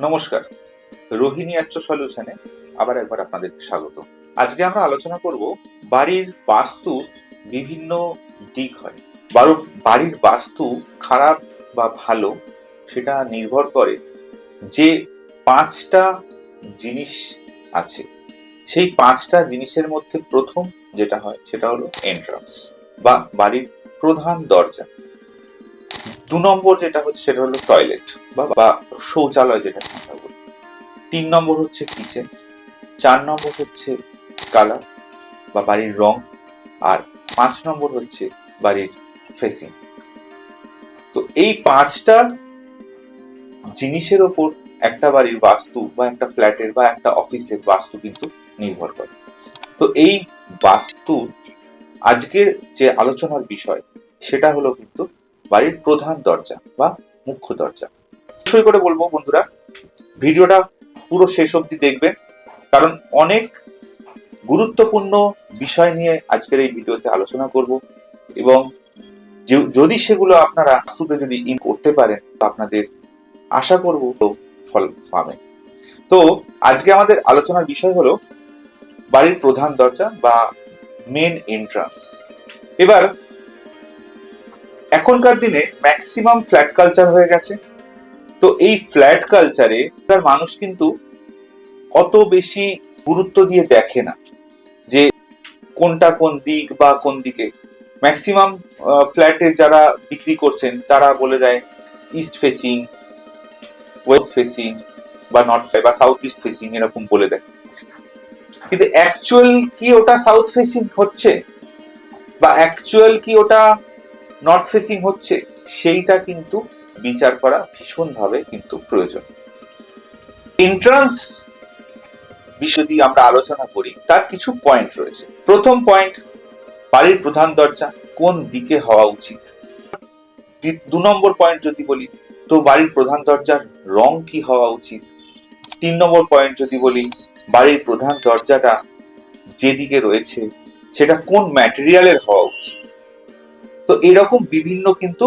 নমস্কার। রোহিণী অ্যাস্ট্রো সলিউশনে আবার একবার আপনাদের স্বাগত। আজকে আমরা আলোচনা করব বাড়ির বাস্তু বিভিন্ন দিক হয়। বারো, বাড়ির বাস্তু খারাপ বা ভালো সেটা নির্ভর করে যে পাঁচটা জিনিস আছে। সেই পাঁচটা জিনিসের মধ্যে প্রথম যেটা হয় সেটা হলো এন্ট্রান্স বা বাড়ির প্রধান দরজা। দু নম্বর যেটা হচ্ছে সেটা হলো টয়লেট বা শৌচালয় যেটা আমরা বলি। তিন নম্বর হচ্ছে কিচেন চার নম্বর হচ্ছে কালার বা বাড়ির রং, আর পাঁচ নম্বর হচ্ছে বাড়ির ফেসিং তো এই পাঁচটা জিনিসের ওপর একটা বাড়ির বাস্তু বা একটা ফ্ল্যাটের বা একটা অফিসের বাস্তু কিন্তু নির্ভর করে। তো এই বাস্তু আজকের যে আলোচনার বিষয়, সেটা হলো কিন্তু বাড়ির প্রধান দরজা বা মুখ্য দরজা। অবশ্যই করে বলব বন্ধুরা, ভিডিওটা পুরো শেষ অবধি দেখবেন, কারণ অনেক গুরুত্বপূর্ণ বিষয় নিয়ে আজকের এই ভিডিওতে আলোচনা করব এবং যদি সেগুলো আপনারা বাস্তুতে যদি ইন করতে পারেন, তো আপনাদের আশা করব তো ফল পাবেন। তো আজকে আমাদের আলোচনার বিষয় হলো বাড়ির প্রধান দরজা বা মেন এন্ট্রান্স এবার এখনকার দিনে ম্যাক্সিমাম ফ্ল্যাট কালচার হয়ে গেছে। তো এই ফ্ল্যাট কালচারে তার মানুষ কিন্তু অত বেশি গুরুত্ব দিয়ে দেখে না যে কোনটা কোন দিক বা কোন দিকে। ম্যাক্সিমাম ফ্ল্যাটে যারা বিক্রি করছেন, তারা বলে দেয় ইস্ট ফেসিং ওয়েস্ট ফেসিং বা নর্থ বা সাউথ ইস্ট ফেসিং এরকম বলে দেয়। কিন্তু অ্যাকচুয়াল কি ওটা সাউথ ফেসিং হচ্ছে? বা অ্যাকচুয়াল কি ওটা নর্থ ফেসিং হচ্ছে, সেইটা কিন্তু বিচার করা ভীষণভাবে কিন্তু প্রয়োজন। এন্ট্রান্স যদি আমরা আলোচনা করি, তার কিছু পয়েন্ট রয়েছে। প্রথম পয়েন্ট বাড়ির প্রধান দরজা কোন দিকে হওয়া উচিত? দু নম্বর পয়েন্ট যদি বলি, তো বাড়ির প্রধান দরজার রং কি হওয়া উচিত? তিন নম্বর পয়েন্ট যদি বলি, বাড়ির প্রধান দরজাটা যেদিকে রয়েছে, সেটা কোন ম্যাটেরিয়ালের হওয়া উচিত? তো এরকম বিভিন্ন কিন্তু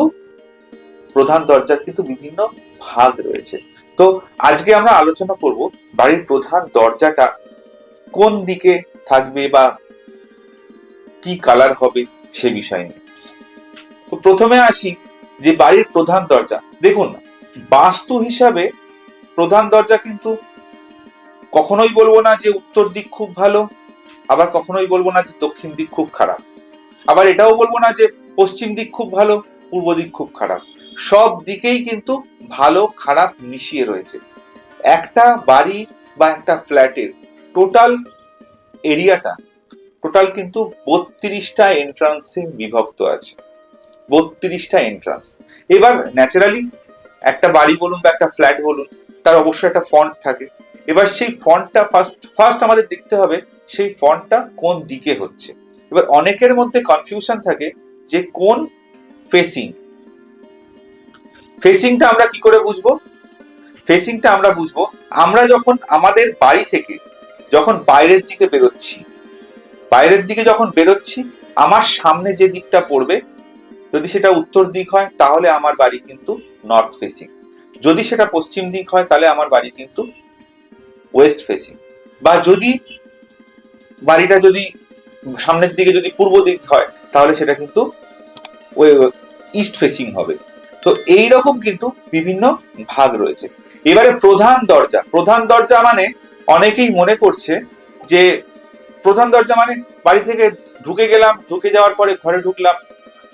প্রধান দরজার কিন্তু বিভিন্ন ভাগ রয়েছে। তো আজকে আমরা আলোচনা করব বাড়ির প্রধান দরজাটা কোন দিকে থাকবে বা কি কালার হবে সে বিষয় নিয়ে। তো প্রথমে আসি যে বাড়ির প্রধান দরজা। দেখুন, বাস্তু হিসাবে প্রধান দরজা কিন্তু কখনোই বলব না যে উত্তর দিক খুব ভালো, আবার কখনোই বলব না যে দক্ষিণ দিক খুব খারাপ। আবার এটাও বলব না যে পশ্চিম দিক খুব ভালো, পূর্ব দিক খুব খারাপ। সব দিকেই কিন্তু ভালো, খারাপ মিশিয়ে রয়েছে। একটা বাড়ি বা একটা ফ্ল্যাটের টোটাল এরিয়াটা, টোটাল কিন্তু বত্রিশটা এন্ট্রান্সে বিভক্ত আছে। বত্রিশটা এন্ট্রান্স। এবার ন্যাচারালি একটা বাড়ি বলুন বা একটা ফ্ল্যাট বলুন, তার অবশ্যই একটা ফন্ট থাকে। এবার সেই ফন্টটা ফার্স্ট ফার্স্ট আমাদের দেখতে হবে, সেই ফন্টটা কোন দিকে হচ্ছে। এবার অনেকের মধ্যে কনফিউশন থাকে যে কোন ফেসিং ফেসিংটা আমরা কি করে বুঝব? ফেসিংটা আমরা বুঝব, আমরা যখন আমাদের বাড়ি থেকে যখন বাইরের দিকে বেরোচ্ছি, বাইরের দিকে যখন বেরোচ্ছি, আমার সামনে যে দিকটা পড়বে, যদি সেটা উত্তর দিক হয়, তাহলে আমার বাড়ি কিন্তু নর্থ ফেসিং যদি সেটা পশ্চিম দিক হয়, তাহলে আমার বাড়ি কিন্তু ওয়েস্ট ফেসিং বা যদি বাড়িটা যদি সামনের দিকে যদি পূর্ব দিক হয়, তাহলে সেটা কিন্তু ওই ইস্ট ফেসিং হবে। তো এই রকম কিন্তু বিভিন্ন ভাগ রয়েছে। এবারে প্রধান দরজা প্রধান দরজা মানে অনেকেই মনে করছে যে প্রধান দরজা মানে বাড়ি থেকে ঢুকে গেলাম, ঢুকে যাওয়ার পরে ঘরে ঢুকলাম,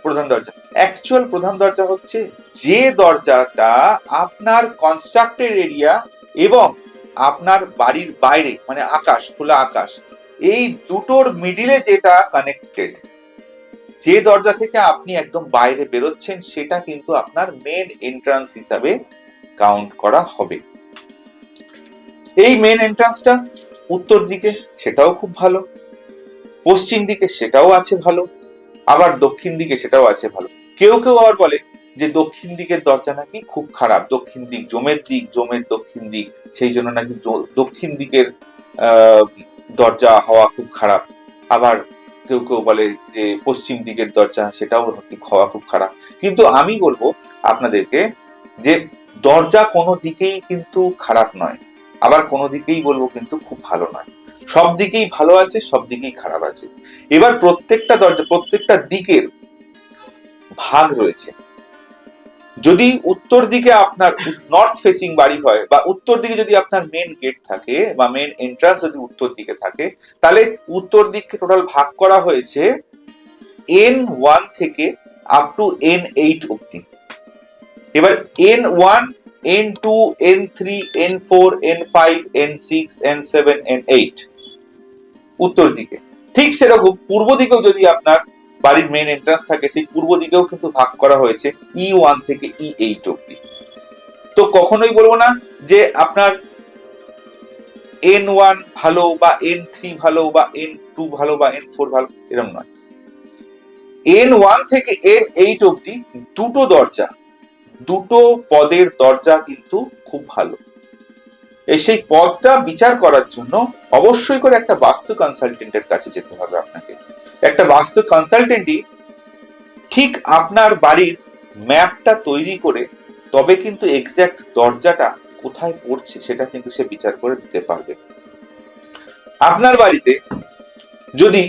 প্রধান দরজা। অ্যাকচুয়াল প্রধান দরজা হচ্ছে যে দরজাটা আপনার কনস্ট্রাক্টেড এরিয়া এবং আপনার বাড়ির বাইরে মানে আকাশ, খোলা আকাশ। এই দুটোর মিডিলে যেটা কানেক্টেড যে দরজা থেকে আপনি একদম বাইরে বেরোচ্ছেন, সেটা কিন্তু আপনার মেন এন্ট্রান্স হিসাবে কাউন্ট করা হবে। এই মেন এন্ট্রান্সটা উত্তর দিকে সেটাও খুব ভালো, পশ্চিম দিকে সেটাও আছে ভালো, আবার দক্ষিণ দিকে সেটাও আছে ভালো। কেউ কেউ আবার বলে যে দক্ষিণ দিকের দরজা নাকি খুব খারাপ, দক্ষিণ দিক জমের দিক, জমের দক্ষিণ দিক, সেই জন্য নাকি দক্ষিণ দিকের দরজা হওয়া খুব খারাপ। আবার কেউ কেউ বলে যে পশ্চিম দিকের দরজা, সেটাও হওয়া খুব খারাপ। কিন্তু আমি বলব আপনাদেরকে যে দরজা কোনো দিকেই কিন্তু খারাপ নয়। আবার কোনো দিকেই বলব কিন্তু খুব ভালো নয়। সব দিকেই ভালো আছে, সব দিকেই খারাপ আছে। এবার প্রত্যেকটা দরজা, প্রত্যেকটা দিকের ভাগ রয়েছে। যদি উত্তর দিকে আপনার নর্থ ফেসিং বাড়ি হয় বা উত্তর দিকে যদি আপনার মেন গেট থাকে বা মেন এন্ট্রান্স যদি উত্তর দিকে থাকে, তাহলে উত্তর দিককে টোটাল ভাগ করা হয়েছে এন ওয়ান থেকে আপ টু এন এইট অব্দি এবার N one N two N three N four N five N six N seven N eight উত্তর দিকে। ঠিক সেরকম পূর্ব দিকেও যদি আপনার বাড়ির মেন এন্ট্রান্স থাকে, সেই পূর্ব দিকেও কিন্তু ভাগ করা হয়েছে ই ওয়ান থেকে ই এইট অব্দি তো কখনোই বলব না যে আপনার এন ওয়ান ভালো বা এন থ্রি ভালো বা এন টু ভালো বা এন ফোর ভালো এরকম নয়। এন ওয়ান থেকে এন এইট অব্দি দুটো দরজা, দুটো পদের দরজা কিন্তু খুব ভালো। এই সেই পদটা বিচার করার জন্য অবশ্যই করে একটা বাস্তু কনসালটেন্টের কাছে যেতে হবে আপনাকে। একটা বাস্তু কনসালটেন্টই ঠিক আপনার বাড়ির ম্যাপটা তৈরি করে তবে কিন্তু এক্স্যাক্ট দরজাটা কোথায় পড়ছে সেটা কিন্তু সে বিচার করে দিতে পারবে। আপনার বাড়িতে যদি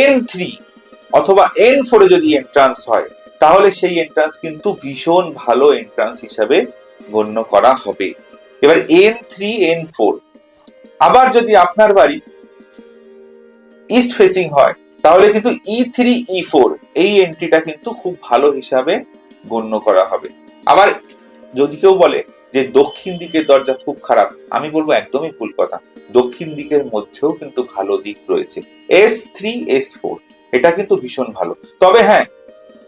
এন থ্রি অথবা এন ফোরে যদি এন্ট্রান্স হয়, তাহলে সেই এন্ট্রান্স কিন্তু ভীষণ ভালো এন্ট্রান্স হিসাবে গণ্য করা হবে। এবার এন থ্রি এন ফোর আবার যদি আপনার বাড়ি ইস্ট ফেসিং হয়, তাহলে কিন্তু ই থ্রি ই ফোর এই এন্ট্রিটা কিন্তু খুব ভালো হিসাবে গণ্য করা হবে। আবার যদি কেউ বলে যে দক্ষিণ দিকের দরজা খুব খারাপ, আমি বলব একদমই ভুল কথা। দক্ষিণ দিকের মধ্যেও কিন্তু ভালো দিক রয়েছে। এস থ্রি এস ফোর এটা কিন্তু ভীষণ ভালো। তবে হ্যাঁ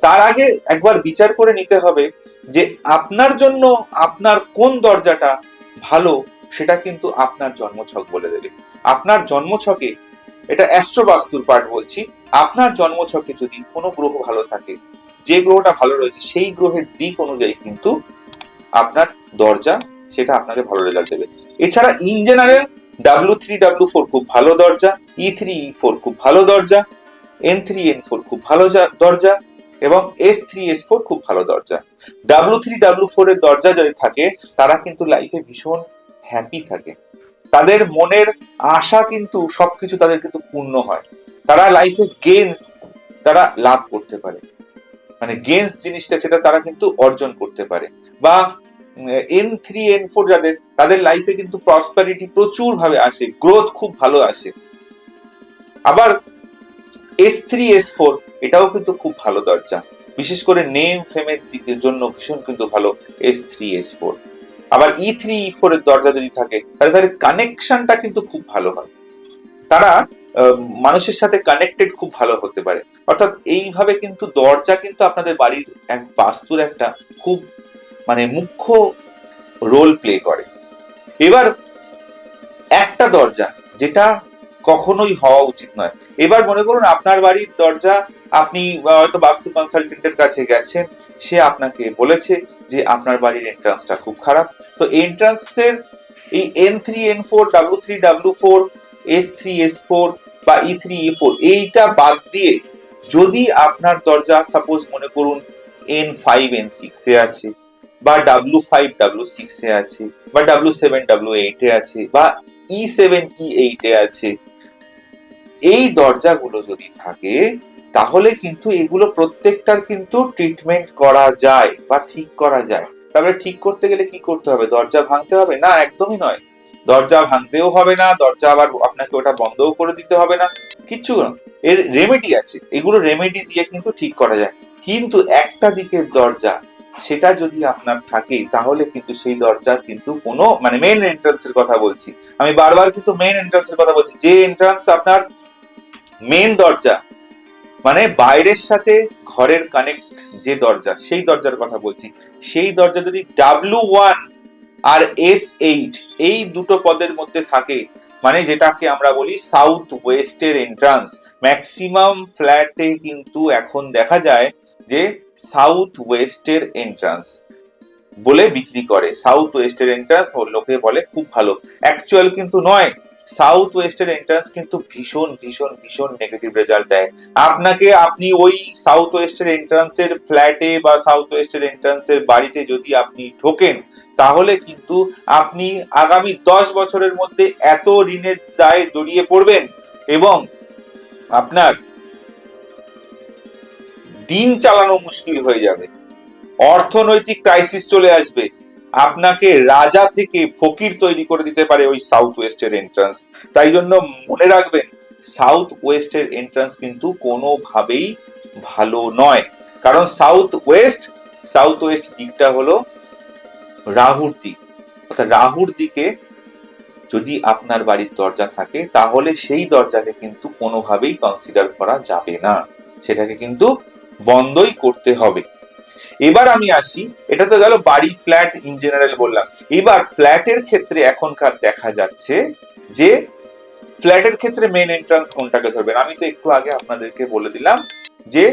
তার আগে একবার বিচার করে নিতে হবে যে আপনার জন্য আপনার কোন দরজাটা সেটা কিন্তু আপনার জন্মছক বলে দেবে। আপনার জন্মছকে, এটা অ্যাস্ট্রোবাস্তুর পার্ট বলছি, আপনার জন্মছকে যদি কোনো গ্রহ ভালো থাকে, যে গ্রহটা ভালো রয়েছে, সেই গ্রহের দিক অনুযায়ী কিন্তু আপনার দরজা, সেটা আপনাকে ভালো রেজাল্ট দেবে। এছাড়া in general W three W four খুব ভালো দরজা ই থ্রি ই ফোর খুব ভালো দরজা এন থ্রি এন ফোর খুব ভালো দরজা এবং এস থ্রি এস ফোর খুব ভালো দরজা। ডাব্লু থ্রি ডাব্লু ফোর এর দরজা যদি থাকে, তারা কিন্তু লাইফে ভীষণ হ্যাপি থাকে। তাদের মনের আশা কিন্তু সবকিছু তাদের কিন্তু পূর্ণ হয়। তারা লাইফে গেমস তারা লাভ করতে পারে। মানে গেমস জিনিসটা সেটা তারা কিন্তু অর্জন করতে পারে। বা এন থ্রি এন ফোর যাদের, তাদের লাইফে কিন্তু প্রসপারিটি প্রচুর ভাবে আসে গ্রোথ খুব ভালো আসে। আবার এস থ্রি এস ফোর এটাও কিন্তু খুব ভালো দরজা। বিশেষ করে নেম ফেমের দিকের জন্য ভীষণ কিন্তু ভালো এস থ্রি এস ফোর আবার ই থ্রি ই ফোর এর দরজা যদি থাকে, তাহলে তাদের কানেকশনটা কিন্তু খুব ভালো হয়। তারা মানুষের সাথে কানেক্টেড খুব ভালো হতে পারে। অর্থাৎ এইভাবে কিন্তু দরজা কিন্তু আপনাদের বাড়ির এক বাস্তুর একটা খুব মানে মুখ্য রোল প্লে করে। এবার একটা দরজা, যেটা কখনোই হওয়া উচিত নয়। এবার মনে করুন, আপনার বাড়ির দরজা, আপনি হয়তো বাস্তু কনসালটেন্টের কাছে গেছেন, সে আপনাকে বলেছে যে আপনার বাড়ির এন্ট্রান্সটা খুব খারাপ। তো এন্ট্রান্সের এই N three N four W three W four S three S four বা ই থ্রি ই ফোর এইটা বাদ দিয়ে যদি আপনার দরজা সাপোজ মনে করুন এন ফাইভ এন সিক্সে আছে বা ডাব্লু ফাইভ ডাব্লু সিক্সে আছে বা ডাব্লু সেভেন ডাব্লু এইটে আছে বা ই সেভেন ই এইটে আছে এই দরজাগুলো যদি থাকে, তাহলে কিন্তু এগুলো প্রত্যেকটার কিন্তু ট্রিটমেন্ট করা যায় বা ঠিক করা যায়। তারপরে ঠিক করতে গেলে কি করতে হবে? দরজা ভাঙতে হবে? না, একদমই নয়। দরজা ভাঙতেও হবে না, দরজা আবার আপনাকে ওটা বন্ধও করে দিতে হবে না। কিচ্ছু না, এর রেমেডি আছে। এগুলো রেমেডি দিয়ে কিন্তু ঠিক করা যায়। কিন্তু একটা দিকের দরজা, সেটা যদি আপনার থাকে, তাহলে কিন্তু সেই দরজার কিন্তু কোনো মানে মেন এন্ট্রান্স এর কথা বলছি। আমি বারবার কিন্তু মেন এন্ট্রান্স এর কথা বলছি। যে এন্ট্রান্স আপনার মেন দরজা মানে বাইরের সাথে ঘরের কানেক্ট যে দরজা, সেই দরজার কথা বলছি। সেই দরজা যদি ডাব্লু ওয়ান আর এস এইট এই দুটো পদের মধ্যে থাকে মানে যেটাকে আমরা বলি সাউথ ওয়েস্টের এন্ট্রান্স ম্যাক্সিমাম ফ্ল্যাটে কিন্তু এখন দেখা যায় যে সাউথ ওয়েস্টের এন্ট্রান্স বলে বিক্রি করে। সাউথ ওয়েস্টের এন্ট্রান্স লোকে বলে খুব ভালো। অ্যাকচুয়াল কিন্তু নয়। সাউথ ওয়েস্টের এন্ট্রান্স কিন্তু ভীষণ ভীষণ ভীষণ নেগেটিভ রেজাল্ট দেয়। আপনাকে আপনি ওই সাউথ ওয়েস্টের এন্ট্রান্সের ফ্ল্যাটে বা সাউথ ওয়েস্টের এন্ট্রান্সের বাড়িতে যদি আপনি ঢোকেন, তাহলে কিন্তু আপনি আগামী দশ বছরের মধ্যে এত ঋণের দায়ে জড়িয়ে পড়বেন এবং আপনার দিন চালানো মুশকিল হয়ে যাবে। অর্থনৈতিক ক্রাইসিস চলে আসবে। আপনাকে রাজা থেকে ফকির তৈরি করে দিতে পারে ওই সাউথ ওয়েস্টের এন্ট্রান্স তাই জন্য মনে রাখবেন সাউথ ওয়েস্টের এন্ট্রান্স কিন্তু কোনোভাবেই ভালো নয়। কারণ সাউথ ওয়েস্ট সাউথ ওয়েস্ট দিকটা হলো রাহুর দিক। অর্থাৎ রাহুর দিকে যদি আপনার বাড়ির দরজা থাকে, তাহলে সেই দরজাকে কিন্তু কোনোভাবেই কনসিডার করা যাবে না। সেটাকে কিন্তু বন্ধই করতে হবে। এবার আমি আসি, এটা তো গেল বাড়ি ফ্ল্যাট ইন জেনারেল বললাম। এবার ফ্ল্যাটের ক্ষেত্রে এখনকার দেখা যাচ্ছে যে ফ্ল্যাটের ক্ষেত্রে মেন এন্ট্রান্স কোনটাকে ধরবেন? আমি তো একটু আগে আপনাদেরকে বলে দিলাম যে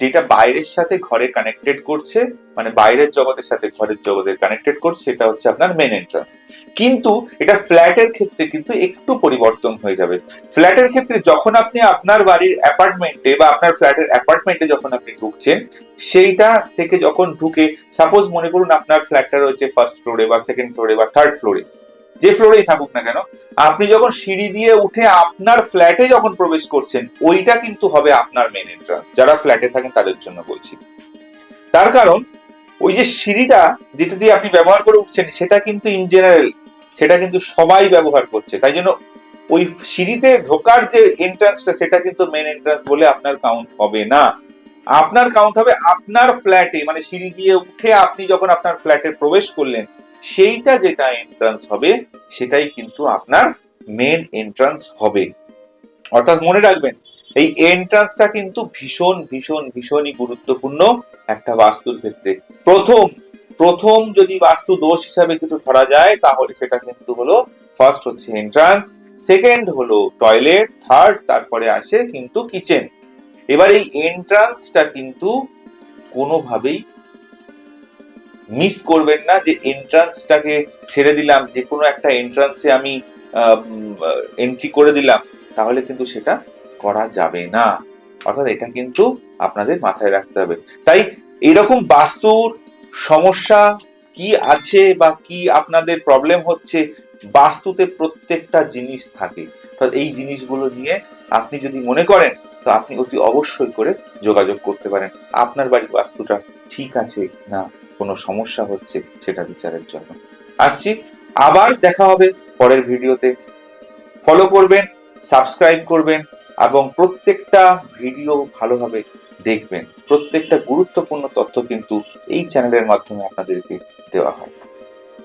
যেটা বাইরের সাথে ঘরে কানেক্টেড করছে মানে বাইরের জগতের সাথে ঘরের জগতের কানেক্টেড করছে, সেটা হচ্ছে আপনার মেন এন্ট্রান্স কিন্তু এটা ফ্ল্যাটের ক্ষেত্রে কিন্তু একটু পরিবর্তন হয়ে যাবে। ফ্ল্যাটের ক্ষেত্রে যখন আপনি আপনার বাড়ির অ্যাপার্টমেন্টে বা আপনার ফ্ল্যাটের অ্যাপার্টমেন্টে যখন আপনি ঢুকছেন, সেইটা থেকে যখন ঢুকে সাপোজ মনে করুন আপনার ফ্ল্যাটটা রয়েছে ফার্স্ট ফ্লোরে বা সেকেন্ড ফ্লোরে বা থার্ড ফ্লোরে যে ফ্লোরেই থাকুক না কেন, আপনি যখন সিঁড়ি দিয়ে উঠে আপনার ফ্ল্যাটে যখন প্রবেশ করছেন, ওইটা কিন্তু হবে আপনার মেন এন্ট্রান্স যারা ফ্ল্যাটে থাকেন তাদের জন্য বলছি। তার কারণ, ওই যে সিঁড়িটা যেটা দিয়ে আপনি ব্যবহার করে উঠছেন, সেটা কিন্তু ইন জেনারেল সেটা কিন্তু সবাই ব্যবহার করছে। তাই জন্য ওই সিঁড়িতে ঢোকার যে এন্ট্রান্সটা সেটা কিন্তু মেন এন্ট্রান্স বলে আপনার কাউন্ট হবে না। আপনার কাউন্ট হবে আপনার ফ্ল্যাটে মানে সিঁড়ি দিয়ে উঠে আপনি যখন আপনার ফ্ল্যাটে প্রবেশ করলেন সেইটা যেটা এন্ট্রান্স হবে, সেটাই কিন্তু আপনার মেন এন্ট্রান্স হবে। অর্থাৎ মনে রাখবেন, এই এন্ট্রান্সটা কিন্তু ভীষণ ভীষণ, ভীষণই গুরুত্বপূর্ণ একটা বাস্তুর ক্ষেত্রে। প্রথম প্রথম যদি বাস্তু দোষ হিসাবে কিছু ধরা যায়, তাহলে সেটা কিন্তু হলো ফার্স্ট হচ্ছে এন্ট্রান্স সেকেন্ড হলো টয়লেট থার্ড তারপরে আসে কিন্তু কিচেন এবার এই এন্ট্রান্সটা কিন্তু কোনোভাবেই মিস করবেন না যে এন্ট্রান্সটাকে ছেড়ে দিলাম, যে কোনো একটা এন্ট্রান্সে আমি এন্ট্রি করে দিলাম, তাহলে কিন্তু সেটা করা যাবে না। অর্থাৎ এটা কিন্তু আপনাদের মাথায় রাখতে হবে। তাই এরকম বাস্তুর সমস্যা কি আছে বা কি আপনাদের প্রবলেম হচ্ছে, বাস্তুতে প্রত্যেকটা জিনিস থাকে। তো এই জিনিসগুলো নিয়ে আপনি যদি মনে করেন, তো আপনি অতি অবশ্যই করে যোগাযোগ করতে পারেন। আপনার বাড়ির বাস্তুটা ঠিক আছে না? কোনো সমস্যা হচ্ছে সেটা বিচারের জন্য। আসছি, আবার দেখা হবে পরের ভিডিওতে। ফলো করবেন সাবস্ক্রাইব করবেন এবং প্রত্যেকটা ভিডিও ভালোভাবে দেখবেন। প্রত্যেকটা গুরুত্বপূর্ণ তথ্য কিন্তু এই চ্যানেলের মাধ্যমে আপনাদেরকে দেওয়া হয়।